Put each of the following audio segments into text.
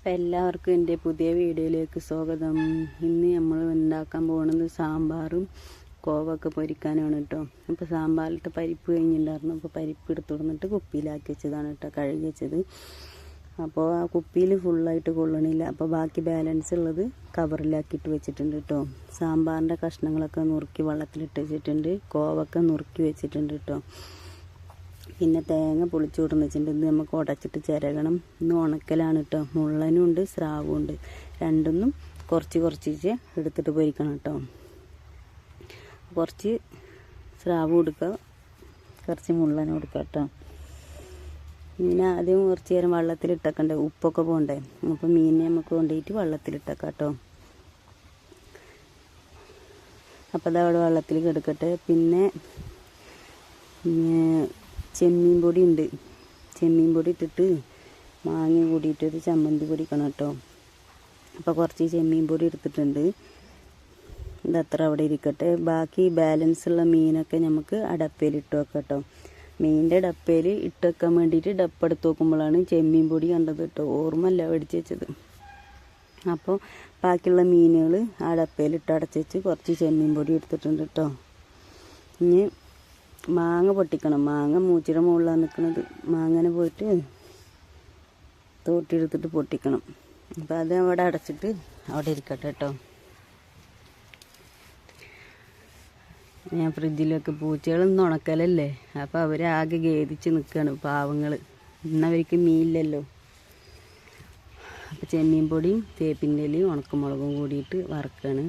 അപ്പം എല്ലാവർക്കും എന്റെ പുതിയ വീഡിയോയിലേക്ക് സ്വാഗതം. ഇന്ന് നമ്മൾ ഉണ്ടാക്കാൻ പോകുന്നത് സാമ്പാറും കോവൊക്കെ പൊരിക്കാനാണ് കേട്ടോ. അപ്പോൾ സാമ്പാറിലിട്ട് പരിപ്പ് കഴിഞ്ഞിട്ടുണ്ടായിരുന്നു. അപ്പോൾ പരിപ്പ് എടുത്തു കൊടുത്തിട്ട് കുപ്പിയിലാക്കി വെച്ചതാണ് കേട്ടോ കഴുകി വെച്ചത്. അപ്പോൾ ആ കുപ്പിയിൽ ഫുള്ളായിട്ട് കൊള്ളണില്ല. അപ്പോൾ ബാക്കി ബാലൻസ് ഉള്ളത് കവറിലാക്കിയിട്ട് വെച്ചിട്ടുണ്ട് കേട്ടോ. സാമ്പാറിന്റെ കഷ്ണങ്ങളൊക്കെ നുറുക്കി വെള്ളത്തിലിട്ട് വെച്ചിട്ടുണ്ട്. കോവൊക്കെ നുറുക്കി വെച്ചിട്ടുണ്ട് കേട്ടോ. പിന്നെ തേങ്ങ പൊളിച്ചുവിടുന്ന വെച്ചിട്ടുണ്ട്. ഇത് നമുക്ക് ഉടച്ചിട്ട് ചിരകണം. ഇന്ന് ഉണക്കലാണ് കേട്ടോ. മുള്ളനും ഉണ്ട് സ്രാവും ഉണ്ട്. രണ്ടൊന്നും കുറച്ച് കുറച്ച് എടുത്തിട്ട് പൊരിക്കണം കേട്ടോ. കുറച്ച് സ്രാവ് കൊടുക്കുക. കുറച്ച് മുള്ളനും കൊടുക്കുക കേട്ടോ. മീൻ ആദ്യം കുറച്ച് നേരം വെള്ളത്തിലിട്ടക്കണ്ടേ? ഉപ്പൊക്കെ പോകണ്ടേ? അപ്പോൾ മീനിനെ നമുക്ക് കൊണ്ടുപോയിട്ട് വെള്ളത്തിലിട്ടേക്കാം കേട്ടോ. അപ്പോൾ അതവിടെ വെള്ളത്തിൽ കിടക്കട്ടെ പിന്നെ ചെമ്മീൻ പൊടി ഉണ്ട്. ചെമ്മീൻ പൊടി ഇട്ടിട്ട് മാങ്ങ കൂടിയിട്ട് ഒരു ചമ്മന്തി പൊടിക്കണം കേട്ടോ. അപ്പോൾ കുറച്ച് ചെമ്മീൻ പൊടി എടുത്തിട്ടുണ്ട്. ഇതത്ര അവിടെ ഇരിക്കട്ടെ. ബാക്കി ബാലൻസ് ഉള്ള മീനൊക്കെ നമുക്ക് ആ ഇട്ട് വെക്കാം കേട്ടോ. മീനിന്റെ ഡപ്പയിൽ ഇട്ട് വെക്കാൻ വേണ്ടിയിട്ട് ഡപ്പ എടുത്ത് നോക്കുമ്പോഴാണ് ചെമ്മീൻ പൊടി കണ്ടത് കേട്ടോ. ഓർമ്മല്ല മേടിച്ച് വെച്ചത്. അപ്പോൾ ബാക്കിയുള്ള മീനുകൾ ആ ഡപ്പയിൽ ഇട്ട് അടച്ച് വെച്ച് കുറച്ച് ചെമ്മീൻ പൊടി എടുത്തിട്ടുണ്ട് കേട്ടോ. ഇനി മാങ്ങ പൊട്ടിക്കണം. മാങ്ങ മൂച്ചിയുടെ മുകളിലാണ് നിൽക്കുന്നത് മാങ്ങനെ പോയിട്ട് തോട്ടിയെടുത്തിട്ട് പൊട്ടിക്കണം. അപ്പം അത് അവിടെ അടച്ചിട്ട് അവിടെ ഇരിക്കട്ടെ കേട്ടോ. ഞാൻ ഫ്രിഡ്ജിലൊക്കെ പൂച്ചകളൊന്നും ഉണക്കലല്ലേ? അപ്പോൾ അവരാകെ ഖേദിച്ച് നിൽക്കുകയാണ് പാവങ്ങൾ ഇന്നവർക്ക് മീനില്ലല്ലോ. അപ്പോൾ ചെമ്മീൻ പൊടിയും തേപ്പിന്റെ ഇലയും ഉണക്കമുളകും കൂടിയിട്ട് വറുക്കുകയാണ്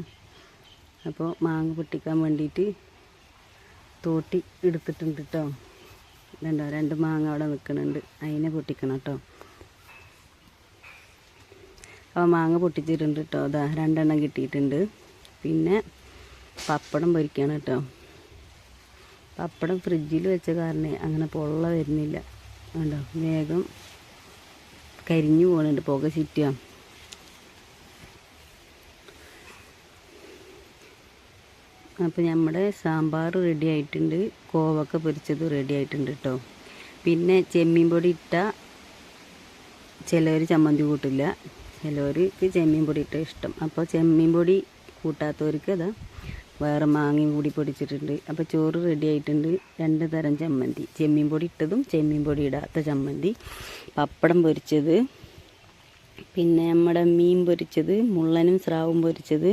അപ്പോൾ മാങ്ങ പൊട്ടിക്കാൻ വേണ്ടിയിട്ട് തോട്ടി എടുത്തിട്ടുണ്ട് കേട്ടോ രണ്ടോ രണ്ട് മാങ്ങ അവിടെ നിൽക്കുന്നുണ്ട്. അതിനെ പൊട്ടിക്കണം കേട്ടോ അപ്പോൾ മാങ്ങ പൊട്ടിച്ചിട്ടുണ്ട് കേട്ടോ അതാ രണ്ടെണ്ണം കിട്ടിയിട്ടുണ്ട്. പിന്നെ പപ്പടം പൊരിക്കണം കേട്ടോ പപ്പടം ഫ്രിഡ്ജിൽ വെച്ച കാരണം അങ്ങനെ പൊള്ള വരുന്നില്ല. കണ്ടോ വേഗം കരിഞ്ഞു പോകുന്നുണ്ട് പുക ചുറ്റുക. അപ്പോൾ നമ്മുടെ സാമ്പാർ റെഡി ആയിട്ടുണ്ട്. കോവക്ക പൊരിച്ചത് റെഡി ആയിട്ടുണ്ട് കേട്ടോ പിന്നെ ചെമ്മീൻ പൊടി ഇട്ട ചിലവർ ചമ്മന്തി കൂട്ടില്ല. ചിലവർക്ക് ചെമ്മീൻ പൊടി ഇട്ട ഇഷ്ടം. അപ്പോൾ ചെമ്മീൻ പൊടി കൂട്ടാത്തവർക്ക് അതാ വേറെ മാങ്ങയും കൂടി പൊടിച്ചിട്ടുണ്ട്. അപ്പോൾ ചോറ് റെഡി ആയിട്ടുണ്ട്. രണ്ട് തരം ചമ്മന്തി. ചെമ്മീൻ പൊടി ഇട്ടതും ചെമ്മീൻ പൊടി ഇടാത്ത ചമ്മന്തി. പപ്പടം പൊരിച്ചത്. പിന്നെ നമ്മുടെ മീൻ പൊരിച്ചത് മുള്ളനും സ്രാവും പൊരിച്ചത്.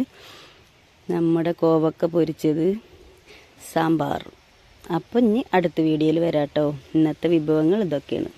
നമ്മുടെ കോവക്ക പൊരിച്ചത് സാമ്പാർ അപ്പം ഇനി അടുത്ത വീഡിയോയിൽ വരാട്ടോ. ഇന്നത്തെ വിഭവങ്ങൾ ഇതൊക്കെയാണ്.